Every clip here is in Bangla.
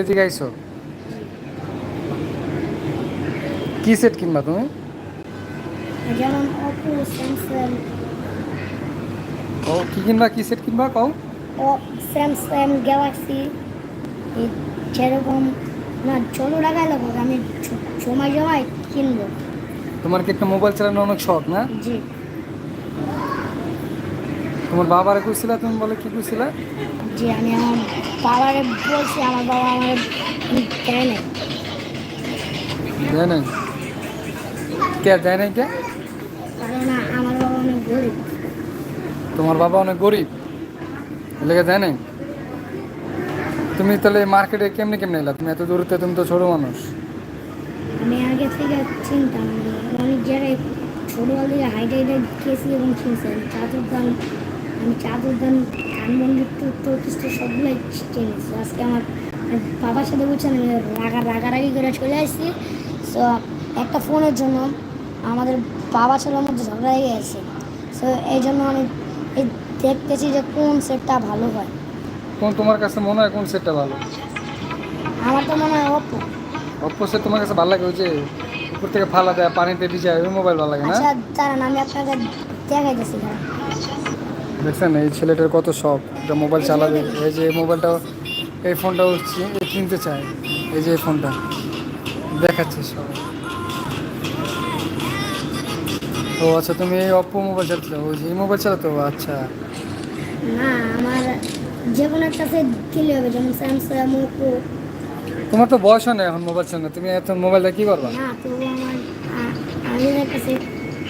এদিকে আইসো কি সেট কিনবা তুমি? যেমন অপো স্যামসাং ও কি কিনবা কি সেট কিনবা কও? ও স্যামসাং গ্যালাক্সি যেরকম না ছোটো টাকায় লাগবে আমি সময় সময় কিনবো। তোমার কি একটা মোবাইল চালানো অনেক শখ না? জি। তোমার বাবারে কইছিলা তুমি বলে কি কইছিলা? জি আমি আমার বাবারে বলছি আমার বাবা আমার দেয় নাই। দেয় নাই? কে দেয় নাই কে? আমার বাবা অনেক গরিব। তোমার বাবা অনেক গরিব? লেগে দেয় নাই? তুমি তাহলে মার্কেটে কেমনে কেমনে এলা? তুমি এত দূরতে তুমি তো ছোট মানুষ। আমি আগে থেকে চিনতাম আমি যারা ছোটোবেলা থেকে হাইটে হাইটে গেছি এবং চিনছি আমি চাদর দান আমি চাদর দান ধানমন্ডির তো প্রতিষ্ঠ সবগুলোই চিনেছি আজকে আমার বাবার সাথে বলছেন আমি রাগা রাগারাগি করে চলে আসছি। সো একটা ফোনের জন্য আমাদের বাবা ছেলের মধ্যে ঝগড়া হয়ে গেছে। সো এই জন্য আমি এই দেখতেছি যে কোন সেটটা ভালো হয়। কোন তোমার কাছে মনে হয় কোন সেটটা ভালো? আমার তো মনে হয় অপো অপ্পো সেট তোমার কাছে ভালো লাগে? ওই যে উপর থেকে ফালা দেয় পানিতে ভিজে ওই মোবাইল ভালো লাগে না? আচ্ছা দাঁড়ান আমি আপনাকে দেখাইতেছি দাঁড়ান। দেখছেন এই ছেলেটার কত শখ। একটা মোবাইল চালাবে। এই যে মোবাইলটা এই ফোনটা ও চি- এ কিনতে চায়। এই যে এই ফোনটা। দেখাচ্ছে সব ও আচ্ছা তুমি এই অপ্পো মোবাইল চালাতে ওই যে এই মোবাইল চালাতো? আচ্ছা। না আমার যে কোনো একটা সেট কিনলে হবে। যেমন স্যামসাং ওপো তোমার তো বয়স হয় না এখন মোবাইল চালানো তুমি এত মোবাইলটা কি করবা? না তবু আমার আমি একটা সেট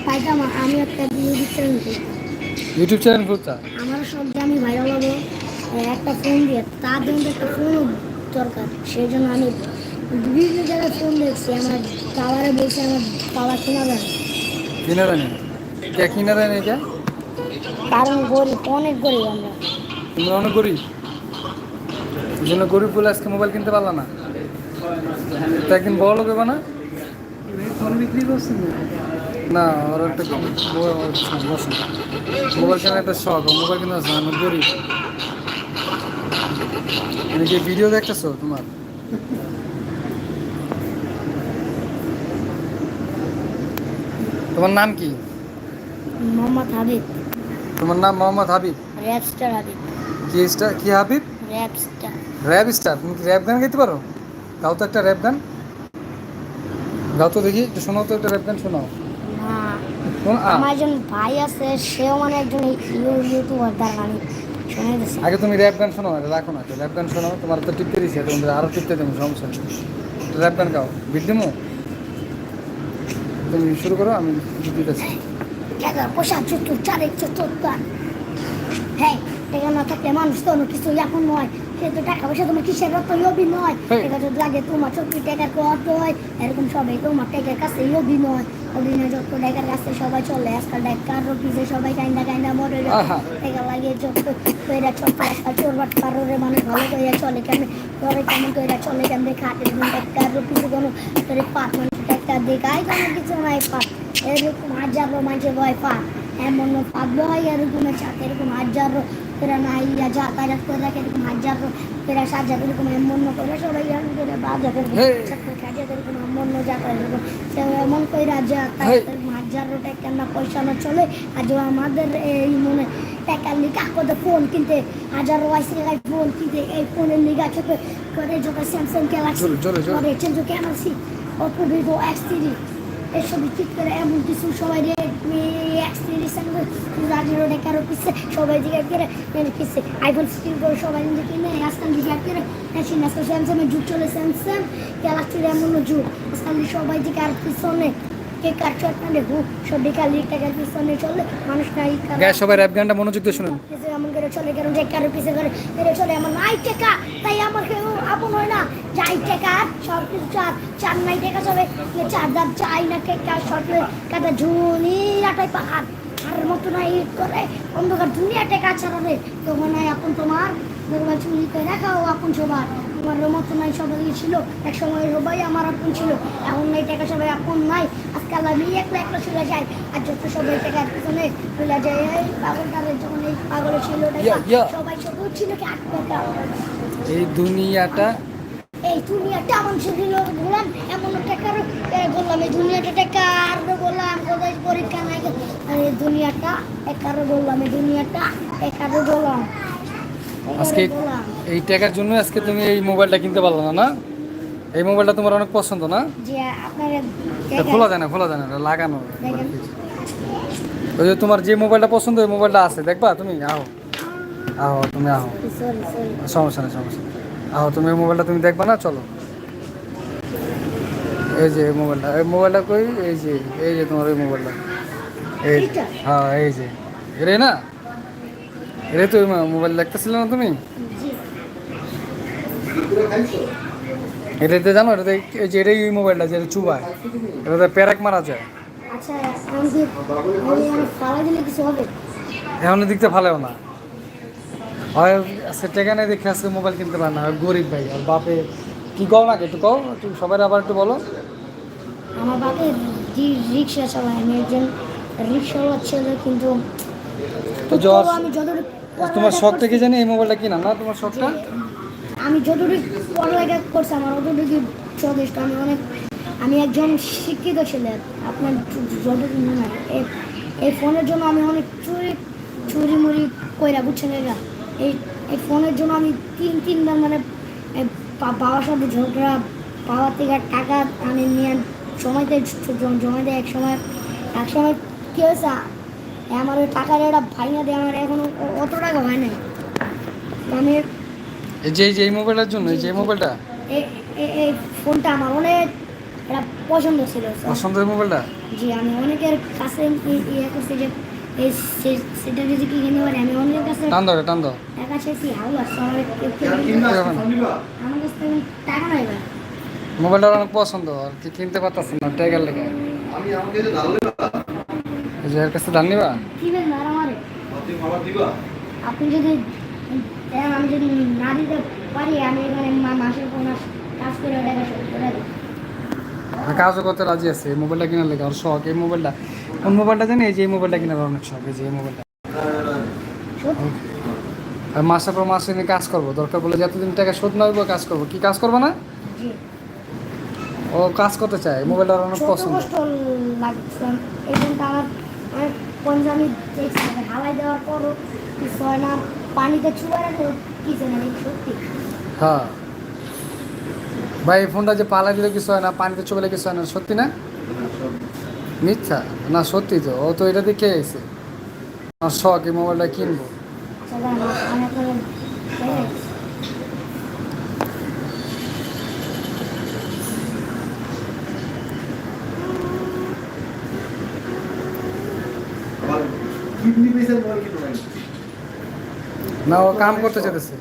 পাইতাম আমি একটা ইউটিউব চ্যানেল করতাম ইউটিউব চ্যানেল খুলতা আমার সব আমি ভাইরাল হব। একটা ফোন দিয়ে তার জন্য একটা ফোনও দরকার। সেই জন্য আমি বিভিন্ন জায়গায় ফোন দেখছি। আমার বাবারে বলছে আমার বাবা কিনা দেয় না। কিনে দেয়নি কে কিনে দেয়নি কে কারণ গরিব অনেক গরিব আমরা। তোমরা অনেক গরিব। এই জন্য গরিব বলে আজকে মোবাইল কিনতে পারলা না। তো একদিন বড় লোক না? ফোন বিক্রি করছেন না ওর একটা মোবাইল কেনার একটা শখ মোবাইল কিনে আসছে আমি গরিব। তুমি কি ভিডিও দেখতেছো তোমার? তোমার নাম কি? মোহাম্মদ হাবিব। তোমার নাম মোহাম্মদ হাবিব? র্যাপস্টার হাবিব। কি স্টার কি হাবিব? র্যাপস্টার। Rap star? তুমি কি র্যাপ গান গাইতে পারো? গাও তো একটা র্যাপ গান। গাও তো দেখি একটু শোনাও তো একটা র্যাপ গান শোনাও। আমার একজন ভাই আছে সেও মানে একজন ইউটিউবার দ্বারা আমি আগে তুমি র্যাপ গান এটা রাখো না র্যাপ গান শোনাও তোমার তো টিপতে দিছি তোমাদের আরও টিপতে দেবো সমস্যা নেই। র্যাপ গান গাও বিট তুমি শুরু করো আমি দিতেছি। টাকা পয়সা চতুর চারেক চতুর হ্যাঁ টাকা না থাকলে মানুষ তো কিছু এখন নয়। সে তো টাকা পয়সা তোমার কিসের রত অভিনয়। Hey. টাকা যদি লাগে তোমার চতুর টাকার কত হয়? এরকম সবাই তোমার টাকার কাছে অভিনয়। অভিনয় যত টাকার কাছে সবাই চলে আজকাল টাকার পিছে সবাই কাইন্দা কাইন্দা মরে। টাকা লাগে যত কইরা আজকাল চোর বাট কারোরে মানুষ ভালো কইরা চলে কেমন? ঘরে কেমন কইরা চলে খাটের দিন টাকার পিছে কোনো তোরে পাট মানে টাকা দেখাই কোনো কিছু নাই পাট। এরকম হাজার মানুষের ভয় পাট। এমন পাগল হয় এরকম চাক এরকম হাজার ফেরা নাই যা তারা করে রাখে এরকম হাজার ফেরা সাজা এরকম এমন করে সবাই এরকম করে এমন যা করে এরকম সে এমন করে রাজা তাই Hey. এরকম হাজার পয়সা না চলে। আর আমাদের এই মনে টাকার লিগা কত ফোন কিনতে। হাজার ওয়াইস টাকায় ফোন কিনতে। এই ফোনের লিগা ছোট করে যখন স্যামসাং গ্যালাক্সি। করে চেঞ্জ ভিভো এক্স থ্রি এসব ঠিক করে এমন কিছু সবাই রাজের টাকারও পিছিয়ে সবাই করে পিছিয়ে আইফোন সিক্সটিন সবাই কিনে আজকাল দিকে করে মেশিন আজকাল স্যামসাংয়ের যুগ চলে স্যামসাং গ্যালাক্সির এমন যুগ আজকাল সবাই আর পিছনে কে কার টাকার পিছনে চলে মানুষ নাই গ্যাস সবাই র্যাপ গানটা মনোযোগ দিয়ে শুনুন। পিছে এমন করে চলে কেন যে কারও পিছে করে এরে চলে এমন নাই টাকা তাই আমার কেউ আপন হয় না। যাই টাকা সব কিছু চার চার নাই টাকা চার দাম চাই না কাটা ঝুনি পাহাড়। আর মতো নাই করে অন্ধকার দুনিয়া টাকা ছাড়াবে। তখন নাই আপন তোমার দেখবার চুরি করে রাখাও আপন সবার। তোমার মতো নাই সবাই ছিল। এক সময় সবাই আমার আপন ছিল। এখন নাই টাকা সবাই আপন নাই। আজকাল আমি একলা একলা চলে যাই। আর যত সবাই টাকার পিছনে চলে যায় এই পাগলটারের যখন এই পাগলের ছিল টাকা. সবাই শুধু ছিল কি আট টাকা এই দুনিয়াটা এই দুনিয়াটা মানুষের দিল বললাম এমন টাকার বললাম এই দুনিয়াটা টাকার বললাম কোথায় পরীক্ষা নাই। আর এই দুনিয়াটা একারো বললাম এই দুনিয়াটা একারো বললাম। আজকে এই টাকার জন্য আজকে তুমি এই মোবাইলটা কিনতে পারল না না? এই মোবাইলটা তোমার অনেক পছন্দ না? খোলা যায় না খোলা যায় না লাগানো। ওই যে তোমার যে মোবাইলটা পছন্দ ওই মোবাইলটা আছে দেখবা তুমি? আও আও তুমি সরি সমস্যা নেই সমস্যা আও তুমি এই মোবাইলটা তুমি দেখবা না? চলো। এই যে মোবাইলটা এই মোবাইলটা কই? এই যে এই যে তোমার এই মোবাইলটা। এই হ্যাঁ এই যে। এরে না? এরে তো মোবাইল দেখতেছিলে না তুমি? এটাতে জানো এটাতে এই যে এটাই ওই মোবাইলটা যেটা চুবায়। এটাতে প্যারাক মারা যায়। আচ্ছা এখন দিকতে ভালো না। হয় আজকে টেকা দেখে আজকে মোবাইল কিনতে পারে না গরিব ভাই আর বাপে কি কও না একটু কও একটু সবাই আবার একটু বলো। আমার বাপে রিক্সা চালায় আমি একজন রিক্সাওয়ালা ছেলে কিন্তু তোমার শখ থেকে জানি এই মোবাইলটা কিনা না তোমার শখটা? আমি যতটুকু পড়ালেখা করছি, আমার অতটুকু যথেষ্ট। আমি অনেক আমি একজন শিক্ষিত ছেলে, আপনার যতটুকু হয়। এই- ফোনের জন্য আমি অনেক চুরি চুরি মুড়ি কইরা, বুঝছেন এরা? এই এই ফোনের জন্য আমি তিন তিনবার মানে বাবার সাথে ঝগড়া বাবার থেকে টাকা আমি নিয়ে সময়তে জমা দেয় এক সময় এক সময় কী হয়েছে? আমার ওই টাকার একটা ভাইনা দিয়ে আমার এখনও অ- অত টাকা হয় নাই। আমি এই যে এই মোবাইলটার জন্য এই যে মোবাইলটা? এই ফোনটা আমার অনেক এটা পছন্দ ছিল পছন্দের মোবাইলটা? জি আমি অনেকের কাছে ইয়ে করছি যে এই সেটা যদি কি কিনে পারি আমি অনেকের কাছে টান দাও টান দাও। টাকা চাইছি হাউলা আমার কেউ কেউ আমার কাছে তেমন টাকা নাই মোবাইলটা অনেক পছন্দ আর কি কিনতে পারতাছি না টাকার লেগে। আমি আমাকে যে এই এর কাছে নিবা? কি আমারে? আপনি যদি দেন আমি যদি না দিতে পারি আমি এখানে মাসের কাজ করে টাকা শোধ করে দিই কাজও করতে রাজি আছে। এই মোবাইলটা কেনার লেগে আর শখ। এই মোবাইলটা কোন মোবাইলটা জানি? এই যে এই মোবাইলটা কেনার অনেক শখ। এই যে এই মোবাইলটা আর মাসের পর মাসে নিয়ে কাজ করব। দরকার বলে যতদিন টাকা শোধ না হইব কাজ করব। কি কাজ করব না? ও কাজ করতে চায়। মোবাইলটা অনেক পছন্দ। হালাই দেওয়ার পরও কিছু হয় না পানিতে চুয়া কিছু না সত্যি। হ্যাঁ। ভাই এই ফোনটা যে পালা দিলে কিছু হয় না পানিতে চলে কিছু হয় না সত্যি না? মিথ্যা? না সত্যি তো। ও তো এটা দেখে এসে আমার শখ এই মোবাইলটা কিনবো। কিডনি বেসের মোবাইল কিনবো না ও কাম করতে চাইতেছে।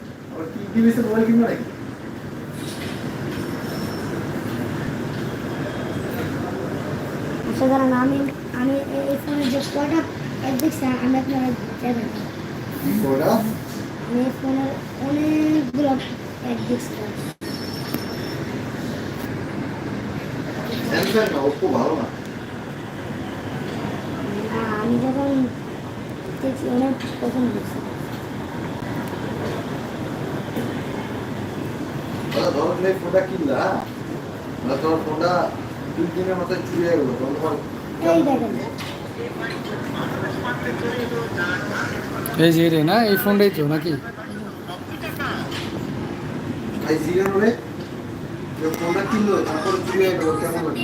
আচ্ছা আমি আমি এই- ফোনের যে কয়টা দেখছি আমি আপনারা দেবেন আমি ফোনের অনেকগুলো অ্যাপ দেখছি। ভালো না। আমি যখন দেখছি অনেক পছন্দ দেখছি এই তোমার ফোনটা তিন দিনের মতো চুরি হয়ে গেলো তোমার এই দেখেন। যে রে না এই ফোনটাই তো নাকি? ভাই জিরো রে যে ফোনটা কিনলো তারপর চুরি হয়ে গেল কেমন লাগল?